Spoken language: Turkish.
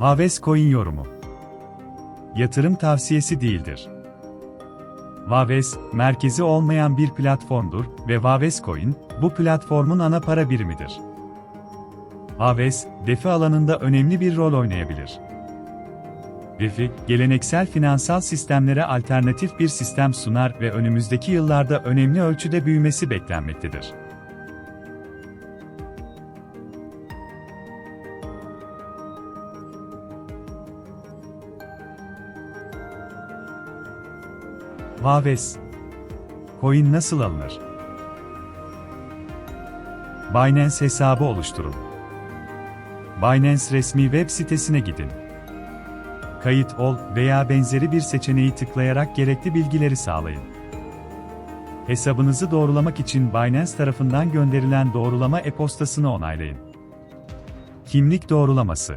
Aves Coin yorumu. Yatırım tavsiyesi değildir. Vaves, merkezi olmayan bir platformdur ve Vaves Coin, bu platformun ana para birimidir. Aves, DeFi alanında önemli bir rol oynayabilir. DeFi, geleneksel finansal sistemlere alternatif bir sistem sunar ve önümüzdeki yıllarda önemli ölçüde büyümesi beklenmektedir. Vaves Coin nasıl alınır? Binance hesabı oluşturun. Binance resmi web sitesine gidin. Kayıt ol veya benzeri bir seçeneği tıklayarak gerekli bilgileri sağlayın. Hesabınızı doğrulamak için Binance tarafından gönderilen doğrulama e-postasını onaylayın. Kimlik doğrulaması